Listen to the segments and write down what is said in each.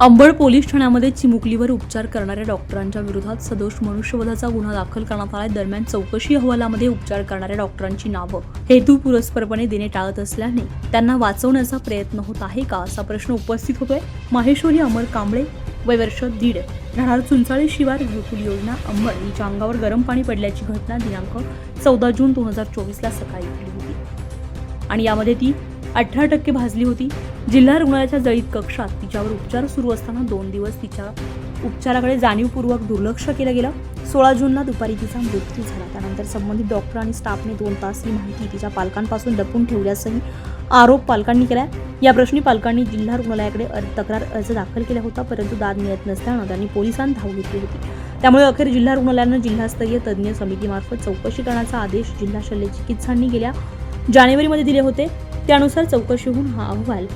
Ambad police ठाण्यामध्ये चिमुकलीवर उपचार करणाऱ्या डॉक्टरांच्या विरोधात सदोष मनुष्यवधाचा गुन्हा दाखल करण्यात आलाय. दरम्यान चौकशी अहवालामध्ये उपचार करणाऱ्या डॉक्टरांची नावं हेतुपुरस्परपणे देणे टाळत असल्याने त्यांना वाचवण्याचा प्रयत्न होत आहे का असा प्रश्न उपस्थित होतोय. माहेश्वरी अमर कांबळे वय वर्ष दीड. राहणार चुंचाळी शिवार घरकुल योजना अंबड हिच्या अंगावर गरम पाणी पडल्याची घटना दिनांक चौदा जून दोन हजार चोवीसला सकाळी घडली होती. आणि यामध्ये ती अठरा टक्के भाजली होती. जिल्हा रुग्णालयाच्या जळीत कक्षात तिच्यावर उपचार सुरू असताना दोन दिवस तिच्या उपचाराकडे जाणीवपूर्वक दुर्लक्ष केलं गेलं. सोळा जूनला दुपारी तिचा मृत्यू झाला. त्यानंतर संबंधित डॉक्टर आणि स्टाफने दोन तास ही माहिती तिच्या पालकांपासून लपून ठेवल्यासही आरोप पालकांनी केला या प्रश्नी पालकांनी जिल्हा रुग्णालयाकडे तक्रार अर्ज दाखल केला होता परंतु दाद मिळत नसल्यानं त्यांनी पोलिसांत धाव घेतली होती. त्यामुळे अखेर जिल्हा रुग्णालयानं जिल्हास्तरीय तज्ज्ञ समितीमार्फत चौकशी करण्याचा आदेश जिल्हा शल्य चिकित्सांनी गेल्या जानेवारीमध्ये दिले होते. त्यानुसार चौकशी होऊन हा अहवाल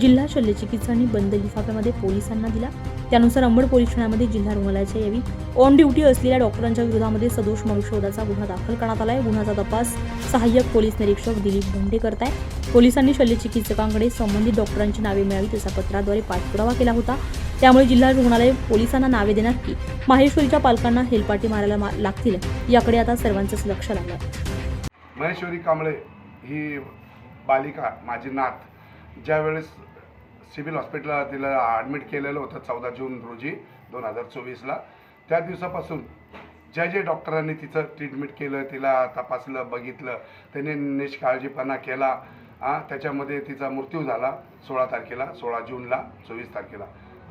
जिल्हा शल्य चिकित्सांनी बंद लिफाफ्यामध्ये पोलिसांना दिला. त्यानुसार अंबड पोलीस ठाण्यामध्ये जिल्हा रुग्णालयाच्या यावी. ऑन ड्युटी असलेल्या डॉक्टरांच्या विरोधामध्ये सदोष मनुष्यवधाचा गुन्हा दाखल करण्यात आला आहे गुन्ह्याचा तपास सहाय्यक पोलीस निरीक्षक दिलीप भोंडे करत आहे पोलिसांनी शल्य चिकित्सकांकडे संबंधित डॉक्टरांची नावे मिळावी तसा पत्राद्वारे पाठपुरावा केला होता. त्यामुळे जिल्हा रुग्णालय पोलिसांना नावे देणार की माहेश्वरीच्या पालकांना हेलपाटी मारायला मा- लागतील याकडे आता सर्वांचंच लक्ष लागलं. महेश्वरी कांबळे ही बालिका माझी नात ज्यावेळेस सिव्हिल हॉस्पिटलला तिला ॲडमिट केलेलं होतं चौदा जून रोजी दोन हजार चोवीसला त्या दिवसापासून ज्या ज्या डॉक्टरांनी तिचं ट्रीटमेंट केलं तिला तपासलं बघितलं त्यांनी निष्काळजीपणा केला त्याच्यामध्ये तिचा मृत्यू झाला सोळा तारखेला सोळा जूनला चोवीस तारखेला.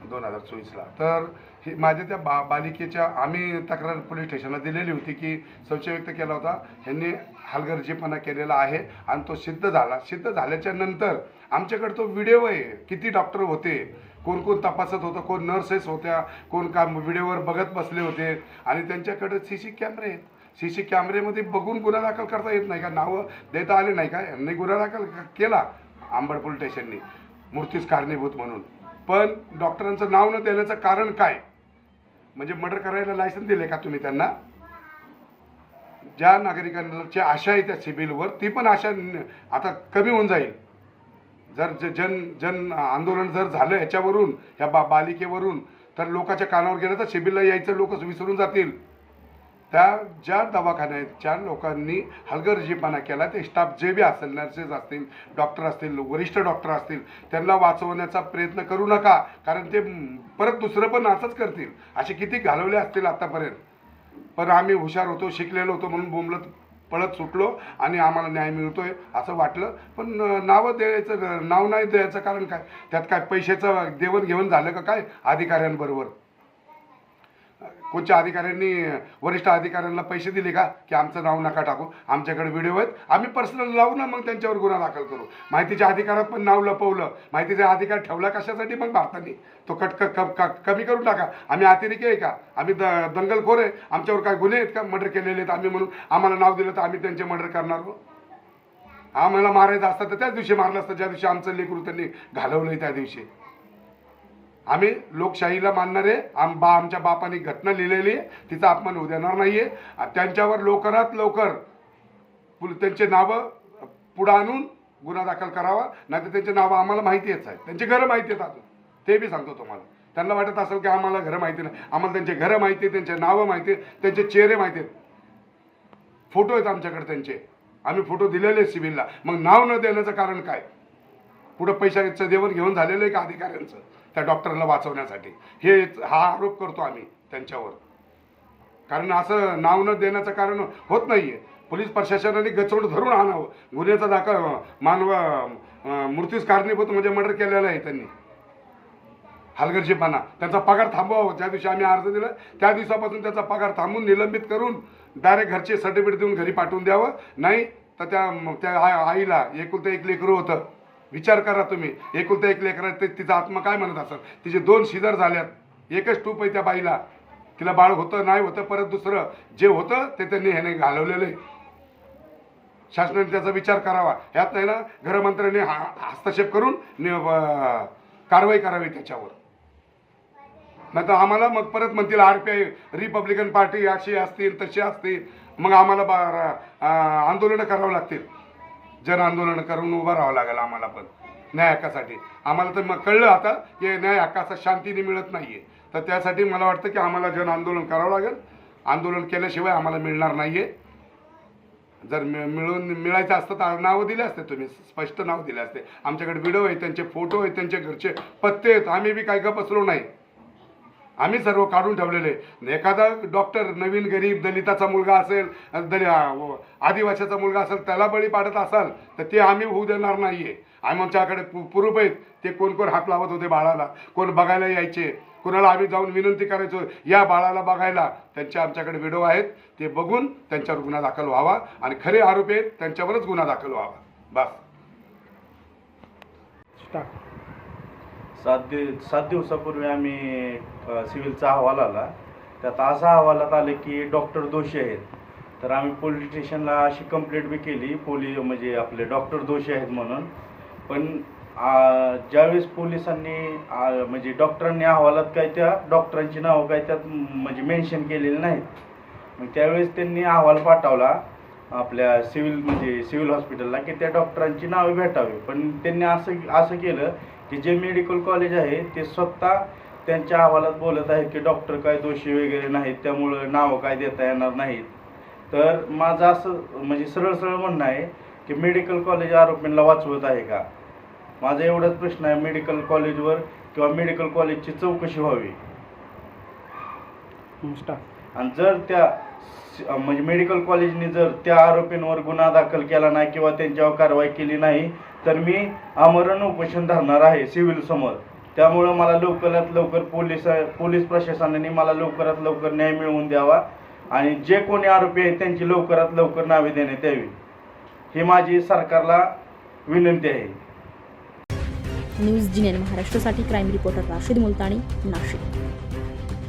दोन हजार चोवीसला. तर ही माझ्या त्या बा बालिकेच्या आम्ही तक्रार पोलीस स्टेशनला दिलेली होती की संशय व्यक्त केला होता. ह्यांनी हलगर्जीपणा केलेला आहे आणि तो सिद्ध झाला. सिद्ध झाल्याच्यानंतर आमच्याकडे तो व्हिडिओ आहे. किती डॉक्टर होते? कोण कोण तपासत होतं? कोण नर्सेस होत्या? कोण काम व्हिडिओवर बघत बसले होते? आणि त्यांच्याकडे सी सी कॅमेरे आहेत. सी सी कॅमेरेमध्ये बघून गुन्हा दाखल करता येत नाही का? नावं देता आले नाही का? यांनी गुन्हा दाखल केला आंबड पोलीस स्टेशननी. मूर्तीच कारणीभूत म्हणून. पण डॉक्टरांचं नाव न देण्याचं कारण काय? म्हणजे मर्डर करायला लायसन दिले का तुम्ही त्यांना? ज्या नागरिकांची आशा आहे त्या सिबिलवर ती पण आशा आता कमी होऊन जाईल. जर ज- जन जन आंदोलन जर झालं ह्याच्यावरून ह्या बा बालिकेवरून तर लोकांच्या कानावर गेलं तर सिबिलला यायचं लोक विसरून जातील. त्या ज्या दवाखान्याच्या लोकांनी हलगर्जीपणा केला ते स्टाफ जे बी असेल नर्सेस असतील डॉक्टर असतील वरिष्ठ डॉक्टर असतील त्यांना वाचवण्याचा प्रयत्न करू नका कारण ते परत दुसरं पण असंच करतील. असे किती घालवले असतील आत्तापर्यंत पण आम्ही हुशार होतो शिकलेलो होतो म्हणून बोंबलत पळत सुटलो आणि आम्हाला न्याय मिळतोय असं वाटलं. पण नावं द्यायचं नाव नाही द्यायचं कारण काय? त्यात काय पैशाचं देवणघेवण झालं का काय? अधिकाऱ्यांबरोबर. कोणत्या अधिकाऱ्यांनी वरिष्ठ अधिकाऱ्यांना पैसे दिले का? की आमचं नाव नका टाकू. आमच्याकडे व्हिडिओ आहेत. आम्ही पर्सनल लावू ना मग त्यांच्यावर गुन्हा दाखल करू. माहितीच्या अधिकारात पण नाव लपवलं. माहितीचा अधिकार ठेवला कशासाठी मग भारताने? तो कट क- क- कमी करून टाका. आम्ही अतिरेकी आहे का? आम्ही द दंगलखोर आहे. आमच्यावर काय गुन्हे आहेत का? मर्डर केलेले आहेत आम्ही म्हणून. आम्हाला नाव दिलं तर आम्ही त्यांचे मर्डर करणार हो. आम्हाला मारायचं असतं तर त्याच दिवशी मारलं असतं. ज्या दिवशी आमचं लेकरू त्यांनी घालवलंय त्या दिवशी. आम्ही लोकशाहीला मानणारे आम बा आमच्या बापाने घटना लिहिलेली आहे. तिचा अपमान होऊ देणार नाहीये. आहे त्यांच्यावर लवकरात लवकर त्यांचे नावं पुढं आणून गुन्हा दाखल करावा. नाहीतर त्यांचे नावं आम्हाला माहितीच आहे त्यांची घरं माहिती आहेत अजून. ते बी सांगतो तुम्हाला. त्यांना वाटत असेल की आम्हाला घरं माहिती नाही. आम्हाला त्यांचे घरं माहिती आहे त्यांचे नावं माहिती आहेत त्यांचे चेहरे माहिती आहेत. फोटो आहेत आमच्याकडे त्यांचे. आम्ही फोटो दिलेले आहेत सिव्हिलला. मग नाव न देण्याचं कारण काय? पुढं पैशाचं देवण घेऊन झालेलं आहे का अधिकाऱ्यांचं? त्या डॉक्टरला वाचवण्यासाठी. हे हा आरोप करतो आम्ही त्यांच्यावर. कारण असं नाव न देण्याचं कारण होत नाही आहे पोलीस प्रशासनाने गचवड धरून आणावं. गुन्ह्याचा दाखल मानव मूर्तीच कारणीभूत म्हणजे मर्डर केलेला आहे त्यांनी. हलगर्जीपणा. त्यांचा पगार थांबवावा. ज्या दिवशी आम्ही अर्ज दिला त्या दिवसापासून त्याचा पगार थांबून निलंबित करून डायरेक्ट घरचे सर्टिफिकेट देऊन घरी पाठवून द्यावं. नाही तर त्या त्या आ- आईला एकुलतं एक लेकरू होतं. विचार करा तुम्ही. एकुलत्या एक लेकरा ते तिचा आत्मा काय म्हणत असेल? तिचे दोन शिजर झाल्यात. एकच टूप आहे त्या बाईला. तिला बाळ होतं नाही होतं परत दुसरं. जे होतं ते त्यांनी ह्याने घालवलेलं आहे. शासनाने त्याचा विचार करावा. ह्यात नाही ना गृहमंत्र्यांनी हा हस्तक्षेप करून नि- कारवाई करावी त्याच्यावर. नाही तर आम्हाला मग परत म्हणतील R P I Republican Party अशी असतील तशी असतील. मग आम्हाला बा आंदोलनं करावं लागतील. जन आंदोलन करून उभं राहावं लागेल आम्हाला पण. न्याय हक्कासाठी. आम्हाला तर मग कळलं आता की न्याय हक्काचा शांतीने मिळत नाही आहे तर त्यासाठी मला वाटतं की आम्हाला जन आंदोलन करावं लागेल. आंदोलन केल्याशिवाय आम्हाला मिळणार नाही आहे जर मिळून मिळायचं असतं तर नावं दिले असते तुम्ही. स्पष्ट नाव दिले असते. आमच्याकडे व्हिडिओ आहे त्यांचे फोटो आहेत त्यांचे घरचे पत्ते आहेत. आम्ही बी काय का बसलो नाही. आम्ही सर्व काढून ठेवलेले एखादा डॉक्टर नवीन गरीब दलिताचा मुलगा असेल दलि आदिवासीचा मुलगा असेल त्याला बळी पाडत असाल तर ते आम्ही होऊ देणार नाही आहे आम्ही आमच्याकडे पु पुरूप आहेत. ते कोण कोण हात लावत होते बाळाला? कोण बघायला यायचे? कोणाला आम्ही जाऊन विनंती करायचो? या बाळाला बघायला. त्यांचे आमच्याकडे व्हिडिओ आहेत. ते बघून त्यांच्यावर गुन्हा दाखल व्हावा. आणि खरे आरोपी आहेत त्यांच्यावरच गुन्हा दाखल व्हावा. बस. सात दिव सात दिवसापूर्वी आम्ही सिव्हिलचा अहवाल आला. त्यात असा अहवालात आलं की डॉक्टर दोषी आहेत. तर आम्ही पोलीस स्टेशनला अशी कंप्लेंट बी केली. पोलीस म्हणजे आपले डॉक्टर दोषी आहेत म्हणून. पण ज्यावेळेस पोलिसांनी म्हणजे डॉक्टरांनी अहवालात काय त्या डॉक्टरांची नावं काय त्यात म्हणजे मेन्शन केलेली नाहीत. मग त्यावेळेस त्यांनी अहवाल पाठवला आपल्या सिव्हिल म्हणजे सिव्हिल हॉस्पिटलला की त्या डॉक्टरांची नावे भेटावी. पण त्यांनी असं असं केलं की जे मेडिकल कॉलेज आहे ते स्वतः त्यांच्या अहवालात बोलत आहेत की डॉक्टर काय दोषी वगैरे नाहीत त्यामुळं नावं काय देता येणार नाहीत. तर माझं असं म्हणजे सरळ सरळ म्हणणं आहे की मेडिकल कॉलेज आरोपींना वाचवत आहे का? माझा एवढाच प्रश्न आहे मेडिकल कॉलेजवर किंवा मेडिकल कॉलेजची चौकशी व्हावी. आणि जर त्या म्हणजे मेडिकल कॉलेजने जर त्या आरोपींवर गुन्हा दाखल केला नाही किंवा त्यांच्यावर कारवाई केली नाही तर मी आमरण उपोषण धरणार आहे सिव्हिल समोर. त्यामुळं मला लवकरात लवकर पोलीस पोलीस प्रशासनाने मला लवकरात लवकर न्याय मिळवून द्यावा आणि जे कोणी आरोपी आहेत त्यांची लवकरात लवकर नावे देण्यात यावी. ही माझी सरकारला विनंती आहे. न्यूज जी महाराष्ट्रासाठी क्राईम रिपोर्टर राशीद मुलतानी नाशिक.